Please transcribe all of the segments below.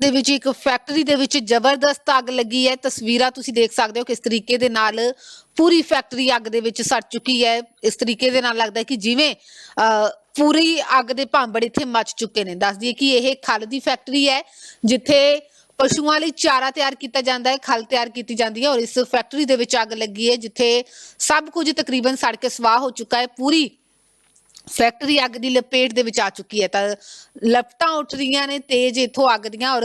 ਦੇ ਵਿੱਚ ਇੱਕ ਫੈਕਟਰੀ ਦੇ ਵਿੱਚ ਜ਼ਬਰਦਸਤ ਅੱਗ ਲੱਗੀ ਹੈ। ਤਸਵੀਰਾਂ ਤੁਸੀਂ ਦੇਖ ਸਕਦੇ ਹੋ ਕਿਸ ਤਰੀਕੇ ਦੇ ਨਾਲ ਪੂਰੀ ਫੈਕਟਰੀ ਅੱਗ ਦੇ ਵਿੱਚ ਸੜ ਚੁੱਕੀ ਹੈ। ਇਸ ਤਰੀਕੇ ਦੇ ਨਾਲ ਲੱਗਦਾ ਕਿ ਜਿਵੇਂ ਅਹ, ਪੂਰੀ ਅੱਗ ਦੇ ਭਾਂਬੜ ਇੱਥੇ ਮੱਚ ਚੁੱਕੇ ਨੇ। ਦੱਸ ਦਈਏ ਕਿ ਇਹ ਖਲ ਦੀ ਫੈਕਟਰੀ ਹੈ ਜਿੱਥੇ ਪਸ਼ੂਆਂ ਲਈ ਚਾਰਾ ਤਿਆਰ ਕੀਤਾ ਜਾਂਦਾ ਹੈ ਖਲ ਤਿਆਰ ਕੀਤੀ ਜਾਂਦੀ ਹੈ ਔਰ ਇਸ ਫੈਕਟਰੀ ਦੇ ਵਿੱਚ ਅੱਗ ਲੱਗੀ ਹੈ ਜਿੱਥੇ ਸਭ ਕੁਝ ਤਕਰੀਬਨ ਸੜ ਕੇ ਸਵਾਹ ਹੋ ਚੁੱਕਾ ਹੈ। ਪੂਰੀ ਫੈਕਟਰੀ ਅੱਗ ਦੀ ਲਪੇਟ ਦੇ ਵਿੱਚ ਆ ਚੁੱਕੀ ਹੈ। ਤਾਂ ਲਪਟਾਂ ਉੱਠ ਰਹੀਆਂ ਨੇ, ਤੇਜ਼ ਇਥੋਂ ਅੱਗ ਦੀਆਂ ਔਰ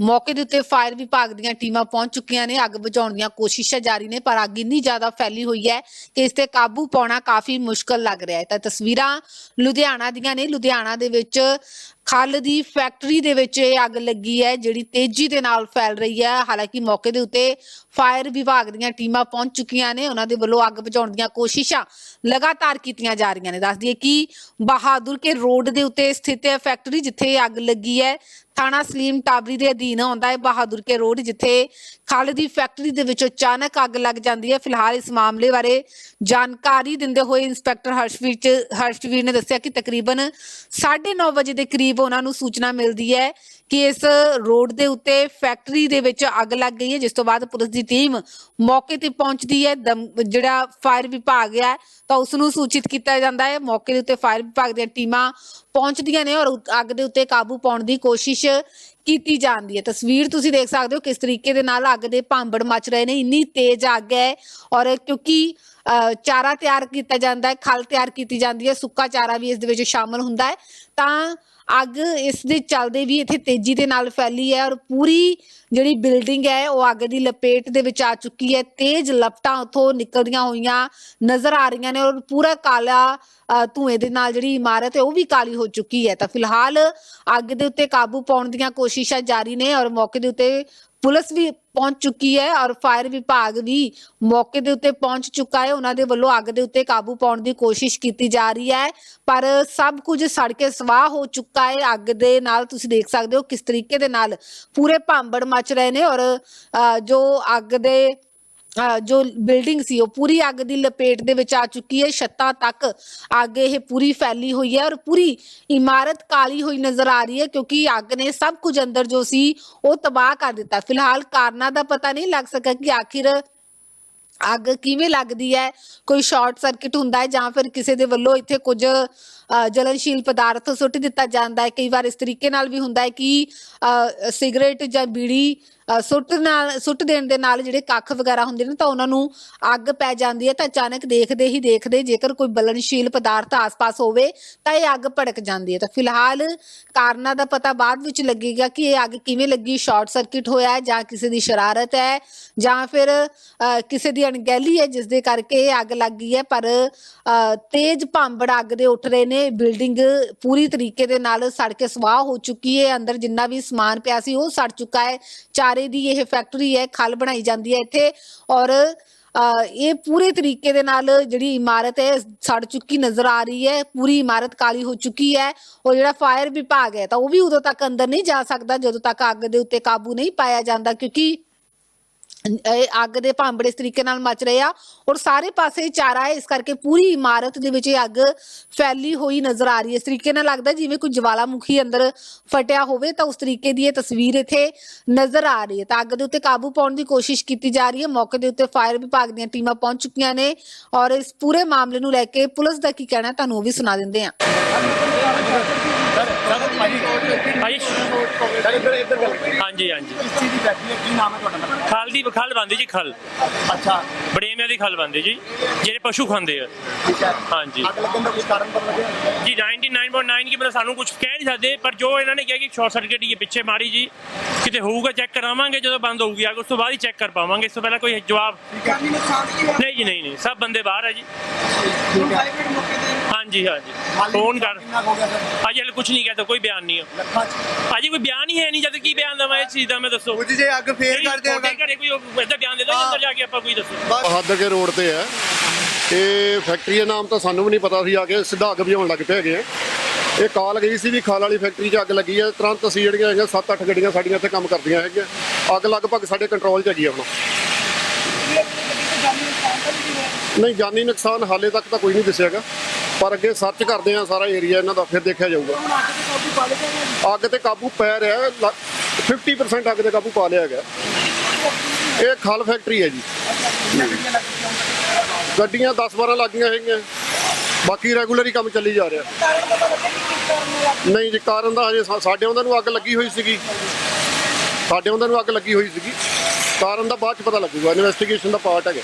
ਮੌਕੇ ਦੇ ਉੱਤੇ ਫਾਇਰ ਵਿਭਾਗ ਦੀਆਂ ਟੀਮਾਂ ਪਹੁੰਚ ਚੁੱਕੀਆਂ ਨੇ। ਅੱਗ ਬੁਝਾਉਣ ਦੀਆਂ ਕੋਸ਼ਿਸ਼ਾਂ ਜਾਰੀ ਨੇ, ਪਰ ਅੱਗ ਇੰਨੀ ਜ਼ਿਆਦਾ ਫੈਲੀ ਹੋਈ ਹੈ ਕਿ ਇਸ ਤੇ ਕਾਬੂ ਪਾਉਣਾ ਕਾਫੀ ਮੁਸ਼ਕਲ ਲੱਗ ਰਿਹਾ ਹੈ। ਤਾਂ ਤਸਵੀਰਾਂ ਲੁਧਿਆਣਾ ਦੀਆਂ ਨੇ। ਲੁਧਿਆਣਾ ਦੇ ਵਿੱਚ ਖਲ ਦੀ ਫੈਕਟਰੀ ਦੇ ਵਿੱਚ ਇਹ ਅੱਗ ਲੱਗੀ ਹੈ, ਜਿਹੜੀ ਤੇਜ਼ੀ ਦੇ ਨਾਲ ਫੈਲ ਰਹੀ ਹੈ। ਹਾਲਾਂਕਿ ਮੌਕੇ ਦੇ ਉੱਤੇ ਫਾਇਰ ਵਿਭਾਗ ਦੀਆਂ ਟੀਮਾਂ ਪਹੁੰਚ ਚੁੱਕੀਆਂ ਨੇ। ਉਹਨਾਂ ਦੇ ਵੱਲੋਂ ਅੱਗ ਬੁਝਾਉਣ ਦੀਆਂ ਕੋਸ਼ਿਸ਼ਾਂ ਲਗਾਤਾਰ ਕੀਤੀਆਂ ਜਾ ਰਹੀਆਂ ਨੇ। ਦੱਸ ਦਈਏ ਕਿ ਬਹਾਦੁਰ ਕੇ ਰੋਡ ਦੇ ਉੱਤੇ ਸਥਿਤ ਹੈ ਫੈਕਟਰੀ, ਜਿੱਥੇ ਇਹ ਅੱਗ ਲੱਗੀ ਹੈ। ਥਾਣਾ ਸਲੀਮ ਟਾਬਰੀ ਦੇ ਅਧੀਨ ਆਉਂਦਾ ਹੈ ਬਹਾਦੁਰ ਕੇ ਰੋਡ, ਜਿੱਥੇ ਖਲ ਦੀ ਫੈਕਟਰੀ ਦੇ ਵਿੱਚ ਅਚਾਨਕ ਅੱਗ ਲੱਗ ਜਾਂਦੀ ਹੈ। ਫਿਲਹਾਲ ਇਸ ਮਾਮਲੇ ਬਾਰੇ ਜਾਣਕਾਰੀ ਦਿੰਦੇ ਹੋਏ ਇੰਸਪੈਕਟਰ ਹਰਸ਼ਵੀਰ ਚ- ਹਰਸ਼ਵੀਰ ਨੇ ਦੱਸਿਆ ਕਿ ਤਕਰੀਬਨ 9:30 ਵਜੇ ਦੇ ਕਰੀਬ ਉਹਨਾਂ ਨੂੰ ਸੂਚਨਾ ਮਿਲਦੀ ਹੈ ਕਿ ਇਸ ਰੋਡ ਦੇ ਉੱਤੇ ਫੈਕਟਰੀ ਦੇ ਵਿੱਚ ਅੱਗ ਲੱਗ ਗਈ ਹੈ, ਜਿਸ ਤੋਂ ਬਾਅਦ ਪੁਲਿਸ ਦੀ ਟੀਮ ਮੌਕੇ ਤੇ ਪਹੁੰਚਦੀ ਹੈ। ਦਮ- ਜਿਹੜਾ ਫਾਇਰ ਵਿਭਾਗ ਹੈ, ਤਾਂ ਉਸ ਨੂੰ ਸੂਚਿਤ ਕੀਤਾ ਜਾਂਦਾ ਹੈ। ਮੌਕੇ ਦੇ ਉੱਤੇ ਫਾਇਰ ਵਿਭਾਗ ਦੀਆਂ ਟੀਮਾਂ ਪਹੁੰਚਦੀਆਂ ਨੇ ਔਰ ਅੱਗ ਦੇ ਉੱਤੇ ਕਾਬੂ ਪਾਉਣ ਦੀ ਕੋਸ਼ਿਸ਼ ਕੀਤੀ ਜਾਂਦੀ ਹੈ। ਤਸਵੀਰ ਤੁਸੀਂ ਦੇਖ ਸਕਦੇ ਹੋ ਕਿਸ ਤਰੀਕੇ ਦੇ ਨਾਲ ਅੱਗ ਦੇ ਭਾਂਬੜ ਮਚ ਰਹੇ ਨੇ। ਇੰਨੀ ਤੇਜ਼ ਅੱਗ ਹੈ ਔਰ ਕਿਉਂਕਿ ਚਾਰਾ ਤਿਆਰ ਕੀਤਾ ਜਾਂਦਾ ਹੈ ਖਲ ਤਿਆਰ ਕੀਤੀ ਜਾਂਦੀ ਹੈ ਸੁੱਕਾ ਚਾਰਾ ਵੀ ਇਸ ਦੇ ਵਿੱਚ ਸ਼ਾਮਲ ਹੁੰਦਾ ਹੈ। ਤਾਂ ਅੱਗ ਇਸ ਦੇ ਚੱਲਦੇ ਵੀ ਇੱਥੇ ਤੇਜ਼ੀ ਦੇ ਨਾਲ ਫੈਲੀ ਹੈ ਔਰ ਪੂਰੀ ਜਿਹੜੀ ਬਿਲਡਿੰਗ ਹੈ ਉਹ ਅੱਗ ਦੀ ਲਪੇਟ ਦੇ ਵਿੱਚ ਆ ਚੁੱਕੀ ਹੈ। ਤੇਜ਼ ਲਪਟਾਂ ਉੱਥੋਂ ਨਿਕਲਦੀਆਂ ਹੋਈਆਂ ਨਜ਼ਰ ਆ ਰਹੀਆਂ ਨੇ ਔਰ ਪੂਰਾ ਕਾਲਾ ਅ, ਧੂਏ ਦੇ ਨਾਲ ਜਿਹੜੀ ਇਮਾਰਤ ਹੈ ਉਹ ਵੀ ਕਾਲੀ ਹੋ ਚੁੱਕੀ ਹੈ। ਤਾਂ ਫਿਲਹਾਲ ਅੱਗ ਦੇ ਉੱਤੇ ਕਾਬੂ ਪਾਉਣ ਦੀਆਂ ਕੋਸ਼ਿਸ਼ਾਂ ਜਾਰੀ ਨੇ ਔਰ ਮੌਕੇ ਦੇ ਉੱਤੇ ਪੁਲਿਸ ਵੀ ਪਹੁੰਚ ਚੁੱਕੀ ਹੈ ਔਰ ਫਾਇਰ ਵਿਭਾਗ ਵੀ ਮੌਕੇ ਦੇ ਉੱਤੇ ਪਹੁੰਚ ਚੁੱਕਾ ਹੈ। ਉਹਨਾਂ ਦੇ ਵੱਲੋਂ ਅੱਗ ਦੇ ਉੱਤੇ ਕਾਬੂ ਪਾਉਣ ਦੀ ਕੋਸ਼ਿਸ਼ ਕੀਤੀ ਜਾ ਰਹੀ ਹੈ। ਪਰ ਸਭ ਕੁਝ ਸੜ ਕੇ ਸਵਾਹ ਹੋ ਚੁੱਕਾ ਹੈ। ਅੱਗ ਦੇ ਨਾਲ ਤੁਸੀਂ ਦੇਖ ਸਕਦੇ ਹੋ ਕਿਸ ਤਰੀਕੇ ਦੇ ਨਾਲ ਪੂਰੇ ਭਾਂਬੜ ਮਚ ਰਹੇ ਨੇ ਔਰ ਅ, ਜੋ ਅੱਗ ਦੇ ਜੋ ਬਿਲਡਿੰਗ ਸੀ ਉਹ ਪੂਰੀ ਅੱਗ ਦੀ ਲਪੇਟ ਦੇ ਵਿੱਚ ਆ ਚੁੱਕੀ ਹੈ। ਛੱਤਾਂ ਤੱਕ ਅੱਗ ਇਹ ਪੂਰੀ ਫੈਲੀ ਹੋਈ ਹੈ ਔਰ ਪੂਰੀ ਇਮਾਰਤ ਕਾਲੀ ਹੋਈ ਨਜ਼ਰ ਆ ਰਹੀ ਹੈ ਕਿਉਂਕਿ ਅੱਗ ਨੇ ਸਭ ਕੁਝ ਅੰਦਰ ਜੋ ਸੀ ਉਹ ਤਬਾਹ ਕਰ ਦਿੱਤਾ। ਫਿਲਹਾਲ ਕਾਰਨਾਂ ਦਾ ਪਤਾ ਨਹੀਂ ਲੱਗ ਸਕਿਆ ਕਿ ਆਖਿਰ ਅੱਗ ਕਿਵੇਂ ਲੱਗਦੀ ਹੈ। ਕੋਈ ਸ਼ਾਰਟ ਸਰਕਟ ਹੁੰਦਾ ਹੈ ਜਾਂ ਫਿਰ ਕਿਸੇ ਦੇ ਵੱਲੋਂ ਇੱਥੇ ਕੁਝ ਜਲਨਸ਼ੀਲ ਪਦਾਰਥ ਸੁੱਟ ਦਿੱਤਾ ਜਾਂਦਾ ਹੈ। ਕਈ ਵਾਰ ਇਸ ਤਰੀਕੇ ਨਾਲ ਵੀ ਹੁੰਦਾ ਹੈ ਕਿ ਅ, ਸਿਗਰਟ ਜਾਂ ਬੀੜੀ ਸੁੱਟ ਨਾਲ, ਸੁੱਟ ਦੇਣ ਦੇ ਨਾਲ ਜਿਹੜੇ ਕੱਖ ਵਗੈਰਾ ਹੁੰਦੇ ਨੇ ਤਾਂ ਉਹਨਾਂ ਨੂੰ ਅੱਗ ਪੈ ਜਾਂਦੀ ਹੈ ਤਾਂ ਅਚਾਨਕ ਦੇਖਦੇ ਹੀ ਦੇਖਦੇ ਜੇਕਰ ਕੋਈ ਬਲਨਸ਼ੀਲ ਪਦਾਰਥ ਆਸ-ਪਾਸ ਹੋਵੇ ਤਾਂ ਇਹ ਅੱਗ ਭੜਕ ਜਾਂਦੀ ਹੈ। ਤਾਂ ਫਿਲਹਾਲ ਕਾਰਨਾਂ ਦਾ ਪਤਾ ਬਾਅਦ ਵਿੱਚ ਲੱਗੇਗਾ ਕਿ ਇਹ ਅੱਗ ਕਿਵੇਂ ਲੱਗੀ, ਸ਼ਾਰਟ ਸਰਕਟ ਹੋਇਆ ਹੈ ਜਾਂ ਕਿਸੇ ਦੀ ਸ਼ਰਾਰਤ ਹੈ ਜਾਂ ਫਿਰ ਕਿਸੇ ਦੀ ਅਣਗਹਿਲੀ ਹੈ ਜਿਸ ਦੇ ਕਰਕੇ ਇਹ ਅੱਗ ਲੱਗ ਗਈ ਹੈ। ਪਰ ਤੇਜ਼ ਭਾਂਬੜ ਅੱਗ ਦੇ ਉੱਠ ਰਹੇ ਨੇ। ਬਿਲਡਿੰਗ ਪੂਰੀ ਤਰੀਕੇ ਦੇ ਨਾਲ ਸੜ ਕੇ ਸਵਾਹ ਹੋ ਚੁੱਕੀ ਹੈ। ਅੰਦਰ ਜਿੰਨਾ ਵੀ ਸਮਾਨ ਪਿਆ ਸੀ ਉਹ ਸੜ ਚੁੱਕਾ ਹੈ। ਚਾਰੇ ਦੀ ਇਹ ਫੈਕਟਰੀ ਹੈ, ਖਲ ਬਣਾਈ ਜਾਂਦੀ ਹੈ ਇੱਥੇ ਔਰ ਇਹ ਪੂਰੇ ਤਰੀਕੇ ਦੇ ਨਾਲ ਜਿਹੜੀ ਇਮਾਰਤ ਹੈ, ਸੜ ਚੁੱਕੀ ਨਜ਼ਰ ਆ ਰਹੀ ਹੈ, ਪੂਰੀ ਇਮਾਰਤ ਕਾਲੀ ਹੋ ਚੁੱਕੀ ਹੈ ਔਰ ਜਿਹੜਾ ਫਾਇਰ ਵਿਭਾਗ ਹੈ ਤਾਂ ਉਹ ਵੀ ਉਦੋਂ ਤੱਕ ਅੰਦਰ ਨਹੀਂ ਜਾ ਸਕਦਾ, ਜਦੋਂ ਤੱਕ ਅੱਗ ਦੇ ਉੱਤੇ ਕਾਬੂ ਨਹੀਂ ਪਾਇਆ ਜਾਂਦਾ ਕਿਉਂਕਿ ਅੱਗ ਦੇ ਭਾਂਬੜੇ ਇਸ ਤਰੀਕੇ ਨਾਲ ਮਚ ਰਹੇ ਆ ਔਰ ਸਾਰੇ ਪਾਸੇ ਚਾਰਾ ਹੈ, ਇਸ ਕਰਕੇ ਪੂਰੀ ਇਮਾਰਤ ਦੇ ਵਿੱਚ ਇਹ ਅੱਗ ਫੈਲੀ ਹੋਈ ਨਜ਼ਰ ਆ ਰਹੀ ਹੈ। ਇਸ ਤਰੀਕੇ ਨਾਲ ਲੱਗਦਾ ਜਿਵੇਂ ਕੋਈ ਜਵਾਲਾਮੁਖੀ ਅੰਦਰ ਫਟਿਆ ਹੋਵੇ ਤਾਂ ਉਸ ਤਰੀਕੇ ਦੀ ਇਹ ਤਸਵੀਰ ਇੱਥੇ ਨਜ਼ਰ ਆ ਰਹੀ ਹੈ। ਤਾਂ ਅੱਗ ਦੇ ਉੱਤੇ ਕਾਬੂ ਪਾਉਣ ਦੀ ਕੋਸ਼ਿਸ਼ ਕੀਤੀ ਜਾ ਰਹੀ ਹੈ। ਮੌਕੇ ਦੇ ਉੱਤੇ ਫਾਇਰ ਵਿਭਾਗ ਦੀਆਂ ਟੀਮਾਂ ਪਹੁੰਚ ਚੁੱਕੀਆਂ ਨੇ ਔਰ ਇਸ ਪੂਰੇ ਮਾਮਲੇ ਨੂੰ ਲੈ ਕੇ ਪੁਲਿਸ ਦਾ ਕੀ ਕਹਿਣਾ ਤੁਹਾਨੂੰ ਉਹ ਵੀ ਸੁਣਾ ਦਿੰਦੇ ਆ ਹਾਂਜੀ ਹਾਂਜੀ। ਇਸ ਚੀਜ਼ ਦੀ ਫੈਕਟਰੀ ਹੈ ਕੀ ਨਾਮ ਹੈ ਤੁਹਾਡਾ? ਖਲ ਦੀ ਖਲ ਬੰਦੀ ਜੀ ਖਲ। ਅੱਛਾ। ਬੜੇਮਿਆਂ ਦੀ ਖਲ ਬੰਦੀ ਜੀ ਜਿਹੜੇ ਪਸ਼ੂ ਖਾਂਦੇ ਆ। ਠੀਕ ਹੈ। ਹਾਂਜੀ। ਅੱਗ ਲੱਗਣ ਦਾ ਕੁਝ ਕਾਰਨ ਪਤਾ ਲੱਗਿਆ ਜੀ 99.9 ਕੀ ਮਤਲਬ ਸਾਨੂੰ ਕੁਝ ਕਹਿ ਨਹੀਂ ਸਕਦੇ ਪਰ ਜੋ ਇਹਨਾਂ ਨੇ ਕਿਹਾ ਕਿ ਸ਼ਾਰਟ ਸਰਕਟ ਹੀ ਹੈ ਪਿੱਛੇ ਮਾਰੀ ਜੀ। ਕਿਤੇ ਹੋਊਗਾ ਚੈੱਕ ਕਰਾਵਾਂਗੇ ਜਦੋਂ ਬੰਦ ਹੋਊਗੀ ਆਗ ਉਸ ਤੋਂ ਬਾਅਦ ਹੀ ਚੈੱਕ ਕਰ ਪਾਵਾਂਗੇ। ਇਸ ਤੋਂ ਪਹਿਲਾਂ ਕੋਈ ਜਵਾਬ ਜਾਨੀ ਨੁਕਸਾਨ ਕੀ ਹੋਇਆ ਨਹੀਂ ਜੀ ਨਹੀਂ ਨਹੀਂ ਸਭ ਬੰਦੇ ਬਾਹਰ ਹੈ ਜੀ। ਹੁਣ ਫਾਇਰ ਬ੍ਰਿਗੇਡ ਮੌਕੇ ਤੇ ਹਾਂਜੀ ਹਾਂਜੀ। ਫੋਨ ਕਰ। ਕਿੰਨਾ ਹੋ ਗਿਆ ਸਰ ਅਜੇ ਹਲ ਕੁਝ ਨਹੀਂ ਕਹਤਾ ਕੋਈ ਬਿਆਨ ਨਹੀਂ ਹੈ ਲੱਖਾਂ ਚ ਭਾਜੀ ਕੋਈ ਬਿਆਨ ਹੀ ਹੈ ਨਹੀਂ ਜਦ ਕੀ ਬਿਆਨ ਦਵਾਂ ਇਸ ਚੀਜ਼ ਦਾ ਮੈਂ ਦੱਸੋ। ਕੁਝ ਜੇ ਅੱਗ ਫੇਰ ਕਰ ਦਿਆ ਤੁਹਾਡੇ ਘਰੇ ਕੋਈ ਇਦਾਂ ਬਿਆਨ ਦੇ ਦੋ ਅੰਦਰ ਜਾ ਕੇ ਆਪਾਂ ਕੋਈ ਦੱਸੋ। ਹੱਦ ਕੇ ਰੋਡ ਤੇ ਹੈ। ਇਹ ਫੈਕਟਰੀ ਦਾ ਨਾਮ ਤਾਂ ਸਾਨੂੰ ਵੀ ਨਹੀਂ ਪਤਾ ਸੀ ਆ ਕੇ ਸਿੱਧਾ ਅੱਗ ਬੁਝਾਉਣ ਲੱਗ ਪਏ ਹੈਗੇ ਆ। ਇਹ ਕਾਲ ਗਈ ਸੀ ਵੀ ਖਾਲ ਵਾਲੀ ਫੈਕਟਰੀ 'ਚ ਅੱਗ ਲੱਗੀ ਹੈ ਤੁਰੰਤ ਅਸੀਂ ਜਿਹੜੀਆਂ ਹੈਗੀਆਂ 7-8 ਗੱਡੀਆਂ ਸਾਡੀਆਂ ਇੱਥੇ ਕੰਮ ਕਰਦੀਆਂ ਹੈਗੀਆਂ। ਅੱਗ ਲਗਭਗ ਸਾਡੇ ਕੰਟਰੋਲ 'ਚ ਹੈਗੀ ਆ ਹੁਣ। ਨਹੀਂ ਜਾਨੀ ਨੁਕਸਾਨ ਹਾਲੇ ਤੱਕ ਤਾਂ ਕੋਈ ਨਹੀਂ ਦੱਸਿਆਗਾ ਪਰ ਅੱਗੇ ਸਰਚ ਕਰਦੇ ਆ ਸਾਰਾ ਏਰੀਆ ਇਹਨਾਂ ਦਾ ਫਿਰ ਦੇਖਿਆ ਜਾਊਗਾ। ਅੱਗ ਤੇ ਕਾਬੂ ਪੈ ਰਿਹਾ ਹੈ, ਲ- 50% ਅੱਗ ਤੇ ਕਾਬੂ ਪਾ ਲਿਆ ਗਿਆ। ਇਹ ਖਲ ਫੈਕਟਰੀ ਹੈ ਜੀ। ਗੱਡੀਆਂ ਲੱਗ ਗਈਆਂ ਗੱਡੀਆਂ 10 12 ਲੱਗੀਆਂ ਹੈਗੀਆਂ। ਬਾਕੀ ਰੈਗੂਲਰ ਹੀ ਕੰਮ ਚੱਲੀ ਜਾ ਰਿਹਾ। ਕਾਰਨ ਪਤਾ ਲੱਗਾ ਕਿ ਕਿਸ ਕਾਰਨ ਨਾਲ ਨਹੀਂ ਜੀ, ਕਾਰਨ ਦਾ ਹਜੇ ਸਾ- ਸਾਡੇ ਉਹਨਾਂ ਨੂੰ ਅੱਗ ਲੱਗੀ ਹੋਈ ਸੀਗੀ। ਸਾਡੇ ਉਹਨਾਂ ਨੂੰ ਅੱਗ ਲੱਗੀ ਹੋਈ ਸੀਗੀ। ਕਾਰਨ ਦਾ ਬਾਅਦ ਚ ਪਤਾ ਲੱਗੂਗਾ ਇਨਵੈਸਟੀਗੇਸ਼ਨ ਦਾ ਪਾਰਟ ਹੈਗਾ।